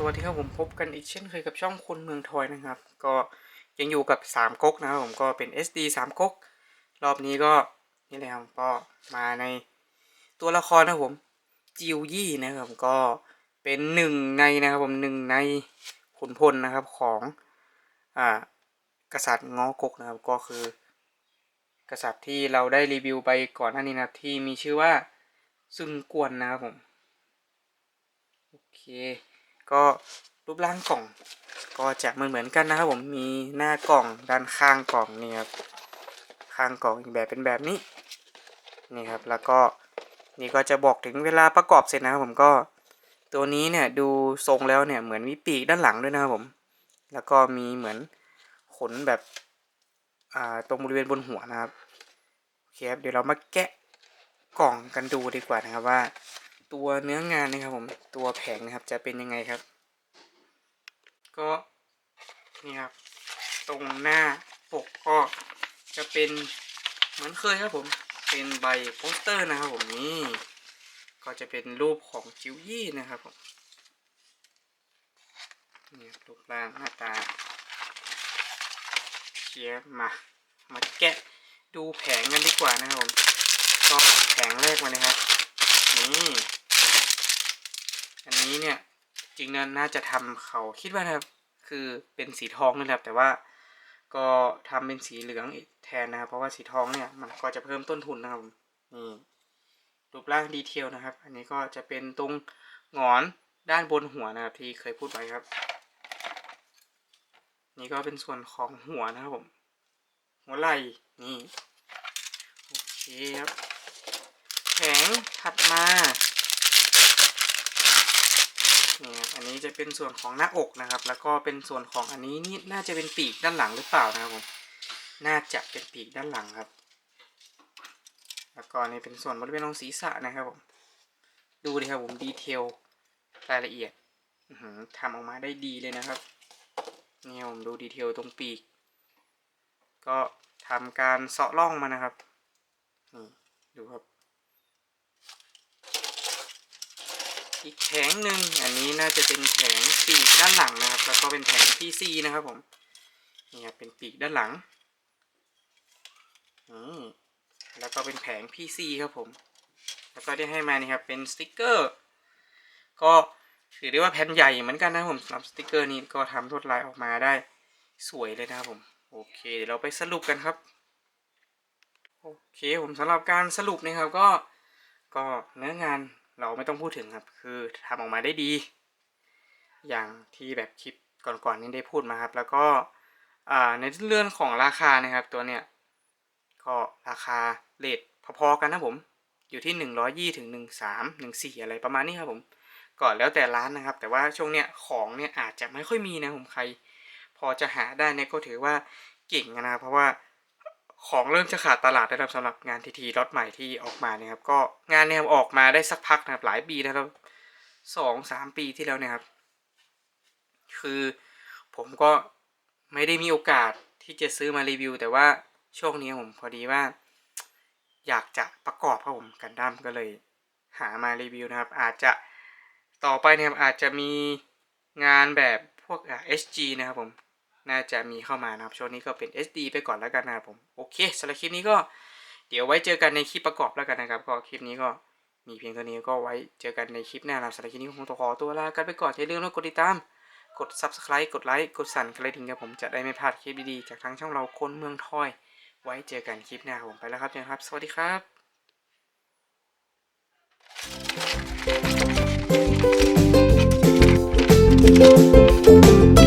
สวัสดีครับผมพบกันอีกเช่นเคยกับช่องคนเมืองทอยนะครับ ก็ยังอยู่กับ3ก๊กนะครับผมก็เป็น SD 3ก๊กรอบนี้ก็นี่เลยครับก็มาในตัวละครนะครับผมจิวยี่นะครับผมก็เป็นหนึ่งในนะครับผมหนึ่งในขุนพลนะครับของอ่ากษัตริย์ง้อก๊กนะครับก็คือ กษัตริย์ที่เราได้รีวิวไปก่อนหน้านี้นะที่มีชื่อว่าซึงกวนนะครับผมโอเค ก็รูปร่างกล่อง ก็จะเหมือนเหมือนกันนะครับผมมีหน้ากล่องด้านข้างกล่องนี่ครับข้างกล่องอีกแบบเป็นแบบนี้นี่ครับแล้วก็นี่ก็จะบอกถึงเวลาประกอบเสร็จนะครับผมก็ตัวนี้เนี่ยดูทรงแล้วเนี่ยเหมือนมีปีกด้านหลังด้วยนะครับผม แล้วก็มีเหมือนขนแบบอ่าตรงบริเวณบนหัวนะครับโอเคครับเดี๋ยวเรามาแกะกล่องกันดูดีกว่านะครับว่า ตัวเนื้องานนะครับผมตัวแผงนะครับจะเป็นยังไงครับ ก็นี่ครับตรงหน้าปกก็จะเป็นเหมือนเคยครับผมเป็นใบโปสเตอร์นะครับผมนี่ก็จะเป็นรูปของจิวยี่นะครับผมนี่รูปร่างหน้าตาเชียร์มามาแกะดูแผงกันดีกว่านะครับผมก็แผงแรกมาเลยครับนี่ อันนี้เนี่ย จริงๆน่าจะทำเขาคิดว่านะครับ คือเป็นสีทองนี่แหละครับแต่ว่า ก็ทำเป็นสีเหลืองอีกแทนนะครับ เพราะว่าสีทองเนี่ยมันก็จะเพิ่มต้นทุนนะครับนี่รูปร่างดีเทลนะครับ อันนี้ก็จะเป็นตรงหงอนด้านบนหัวนะครับ ที่เคยพูดไปครับ นี่ก็เป็นส่วนของหัวนะครับผม หัวไหล่นี่โอเคครับแผงถัดมา นี่ครับอันนี้จะเป็นส่วนของหน้าอกนะครับ แล้วก็เป็นส่วนของอันนี้นี่น่าจะเป็นปีกด้านหลังหรือเปล่านะครับผมน่าจะเป็นปีกด้านหลังครับ แล้วก็นี่เป็นส่วนบริเวณของศีรษะนะครับผมดูดิครับผมดีเทลรายละเอียดอื้ออทำออกมาได้ดีเลยนะครับนี่ผมดูดีเทลตรงปีก ก็ทำการเสาะร่องมานะครับนี่ดูครับ อีกแผงหนึ่งอันนี้น่าจะเป็นแผงปีกด้านหลังนะครับ แล้วก็เป็นแผง PC นะครับผมนี่ครับเป็นปีกด้านหลังอืแล้วก็เป็นแผง PC ครับผม แล้วก็ได้ให้มานี่ครับเป็นสติกเกอร์ ก็ถือได้ว่าแผ่นใหญ่เหมือนกันนะผมสำหรับสติกเกอร์นี้ก็ทำลวดลายออกมาได้สวยเลยนะครับผม โอเคเดี๋ยวเราไปสรุปกันครับ โอเคผมสำหรับการสรุปนะครับก็ก็เนื้องาน เราไม่ต้องพูดถึงครับ คือทำออกมาได้ดี อย่างที่แบบคลิปก่อนๆนี้ได้พูดมาครับ แล้วก็ในเรื่องของราคานะครับตัวเนี้ยก็ราคาเลทพอๆกันนะผม อยู่ที่หนึ่งร้อยยี่ถึงหนึ่งสามหนึ่งสี่อะไรประมาณนี้ครับผมก็แล้วแต่ร้านนะครับ แต่ว่าช่วงเนี้ยของเนี่ยอาจจะไม่ค่อยมีนะผมใคร พอจะหาได้เนี่ยก็ถือว่าเก่งนะครับเพราะว่า ของเริ่มจะขาดตลาดนะครับสำหรับงานทีทีรถใหม่ที่ออกมาเนี่ยครับ ก็งานเนี่ยออกมาได้สักพักนะครับหลายปีแล้วครับสองสามปีที่แล้วเนี่ยครับ คือผมก็ไม่ได้มีโอกาสที่จะซื้อมารีวิว แต่ว่าช่วงนี้ผมพอดีว่า อยากจะประกอบครับผมกันดั้มก็เลย หามารีวิวนะครับ อาจจะต่อไปนะครับอาจจะมีงานแบบพวกอ่า SG นะครับผม น่าจะมีเข้ามานะครับ ช่วงนี้ก็เป็น SD ไปก่อนแล้วกันนะครับผม โอเคสำหรับคลิปนี้ก็เดี๋ยวไว้เจอกันในคลิปประกอบแล้วกันนะครับ ก็คลิปนี้ก็มีเพียงเท่านี้ก็ไว้เจอกันในคลิปหน้านะครับสำหรับคลิปนี้ผมต้องขอตัวลากันไปก่อนอย่าลืมกดติดตาม กด subscribe กดไลค์กดสั่นกระดิ่งครับผมจะได้ไม่พลาดคลิปดีๆจากทางช่องเราคนเมืองทอย ไว้เจอกันคลิปหน้าผมไปแล้วครับเจอกันครับ สวัสดีครับ Thank